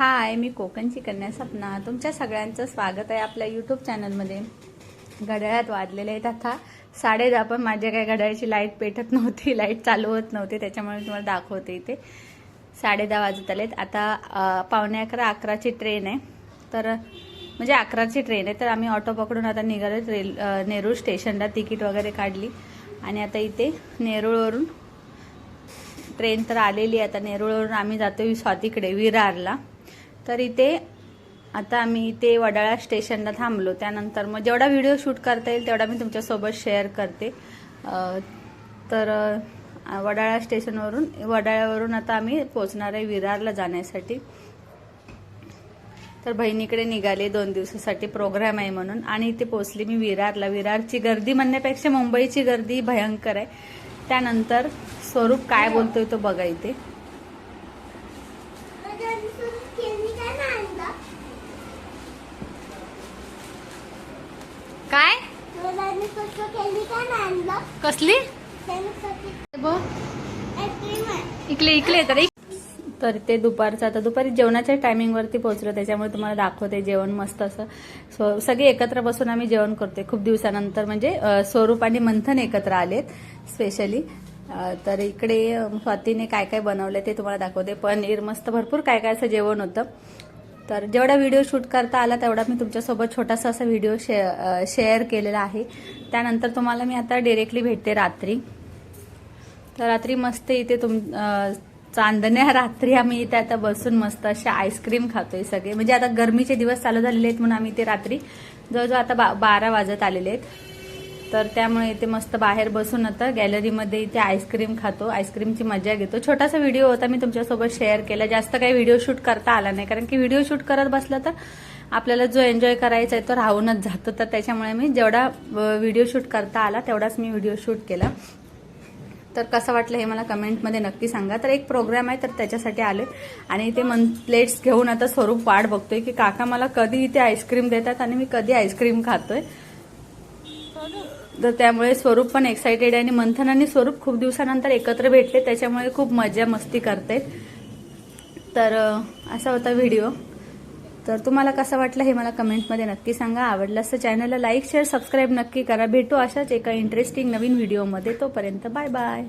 हाय मी कोकणची कन्या सपना. तुमच्या सगळ्यांचं स्वागत आहे आपल्या यूट्यूब चॅनलमध्ये घड्याळात वाजलेले आहेत आता. साडे दहा पण माझ्या काय घड्याळाची लाइट पेटत नव्हती लाइट चालू होत नव्हती त्याच्यामुळे तुम्हाला दाखवते इथे. साडे दहा वाजत आलेत. आता पावणे अकरा अकराची ट्रेन आहे. तर म्हणजे अकराची ट्रेन आहे. तर आम्ही ऑटो पकडून आता निघालो रेल नेरूळ स्टेशनला तिकीट वगैरे काढली. आणि आता इथे नेरूळवरून ट्रेन तर आलेली आहे. आता नेरूळवरून आम्ही जातो स्वातीकडे विरारला. तर इथे आता आम्ही इथे वडाळा स्टेशनला थांबलो. त्यानंतर मग जेवढा व्हिडिओ शूट करता येईल तेवढा मी तुमच्यासोबत शेअर करते. तर वडाळा स्टेशनवरून वडाळ्यावरून आता आम्ही पोचणार आहे विरारला जाण्यासाठी. तर बहिणीकडे निघाले दोन दिवसासाठी प्रोग्राम आहे म्हणून. आणि इथे पोचली मी विरारला. विरारची गर्दी म्हणण्यापेक्षा मुंबईची गर्दी भयंकर आहे. त्यानंतर स्वरूप काय बोलतोय तो बघा इथे काय कसली इकले इकले तर तर ते दुपारचं आता दुपारी जेवणाच्या टायमिंगवरती पोहोचलो त्याच्यामुळे तुम्हाला दाखवते जेवण मस्त असं. सो सगळे एकत्र बसून आम्ही जेवण करतोय. खूप दिवसानंतर म्हणजे स्वरूप आणि मंथन एकत्र आलेत स्पेशली तर इकडे स्वातीने काय काय बनवलं ते तुम्हाला दाखवते. पनीर मस्त भरपूर काय काय असं जेवण होतं. तर जेवढा व्हिडिओ शूट करता आला तेवढा मी तुमच्यासोबत छोटासा असा व्हिडिओ शे शेअर केलेला आहे. त्यानंतर तुम्हाला मी आता डिरेक्टली भेटते रात्री. तर रात्री मस्त इथे तुम चांदण्या रात्री आम्ही इथे आता बसून मस्त असे आईस्क्रीम खातोय सगळे. म्हणजे आता गरमीचे दिवस चालू झालेले आहेत म्हणून आम्ही इथे रात्री जवळजवळ आता बा बारा वाजत आलेले आहेत. तर त्यामुळे इथे मस्त बाहेर बसून आता गॅलरीमध्ये इथे आईस्क्रीम खातो. आईस्क्रीमची मजा घेतो. छोटासा व्हिडिओ होता मी तुमच्यासोबत शेअर केला. जास्त काही व्हिडिओ शूट करता आला नाही कारण की व्हिडिओ शूट करत बसला तर आपल्याला जो एन्जॉय करायचा आहे तो राहूनच जातो. तर त्याच्यामुळे मी जेवढा व्हिडिओ शूट करता आला तेवढाच मी व्हिडिओ शूट केला. तर कसं वाटलं हे मला कमेंटमध्ये नक्की सांगा. तर एक प्रोग्राम आहे तर त्याच्यासाठी आले. आणि ते मन प्लेट्स घेऊन आता स्वरूप वाट बघतोय की काका मला कधी इथे आईस्क्रीम देतात आणि मी कधी आईस्क्रीम खातोय. तर त्यामुळे स्वरूप पण एक्सायटेड आहे आणि मंथन आणि स्वरूप खूप दिवसानंतर एकत्र भेटले त्याच्यामुळे खूप मजा मस्ती करतायत तर असा होता व्हिडिओ तर तुम्हाला कसं वाटलं हे मला कमेंटमध्ये नक्की सांगा. आवडलं असं चॅनलला लाईक शेअर सबस्क्राईब नक्की करा. भेटू अशाच एका इंटरेस्टिंग नवीन व्हिडिओमध्ये तोपर्यंत बाय बाय